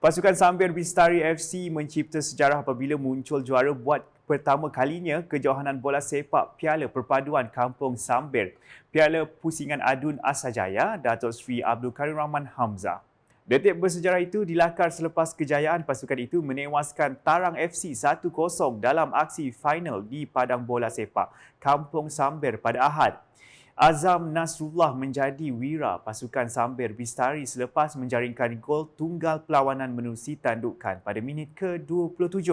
Pasukan Sambir Bistari FC mencipta sejarah apabila muncul juara buat pertama kalinya kejohanan bola sepak Piala Perpaduan Kampung Sambir, Piala Pusingan Adun Asajaya, Datuk Seri Abdul Karim Rahman Hamzah. Detik bersejarah itu dilakar selepas kejayaan pasukan itu menewaskan Tarang FC 1-0 dalam aksi final di Padang Bola Sepak Kampung Sambir pada Ahad. Azam Nasrullah menjadi wira pasukan Sambir Bistari selepas menjaringkan gol tunggal perlawanan menerusi tandukan pada minit ke-27.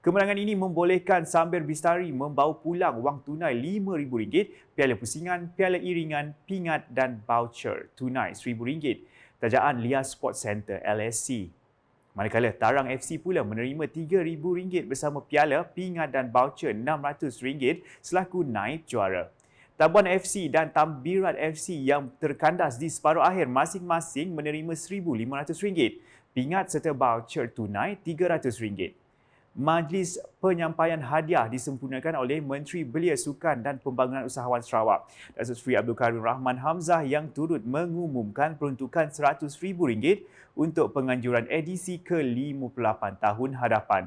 Kemenangan ini membolehkan Sambir Bistari membawa pulang wang tunai RM5,000, piala pusingan, piala iringan, pingat dan voucher tunai RM1,000. Tajaan Lia Sports Center LSC. Manakala Tarang FC pula menerima RM3,000 bersama piala, pingat dan voucher RM600 selaku naib juara. Tabuan FC dan Tambirat FC yang terkandas di separuh akhir masing-masing menerima RM1,500, pingat serta voucher tunai RM300. Majlis penyampaian hadiah disempurnakan oleh Menteri Belia Sukan dan Pembangunan Usahawan Sarawak, Datuk Seri Abdul Karim Rahman Hamzah yang turut mengumumkan peruntukan RM100,000 untuk penganjuran edisi ke-58 tahun hadapan.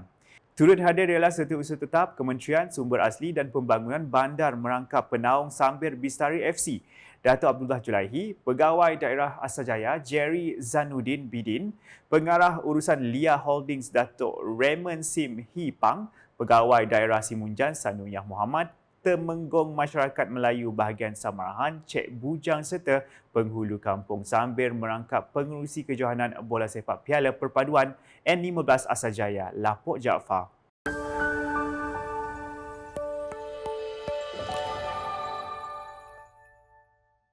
Turut hadir ialah Setiausaha Tetap Kementerian Sumber Asli dan Pembangunan Bandar Merangkap Penaung Sambir Bistari FC, Datuk Abdullah Julaihi, Pegawai Daerah Asajaya Jerry Zanuddin Bidin, Pengarah Urusan Lia Holdings Datuk Raymond Sim Hee Pang, Pegawai Daerah Simunjan Sanuyah Muhammad, Temenggong Masyarakat Melayu bahagian Samarahan, Cik Bujang serta penghulu kampung Sambir merangkap pengurusi kejohanan bola sepak Piala Perpaduan N15 Asajaya Lapuk Jaafar.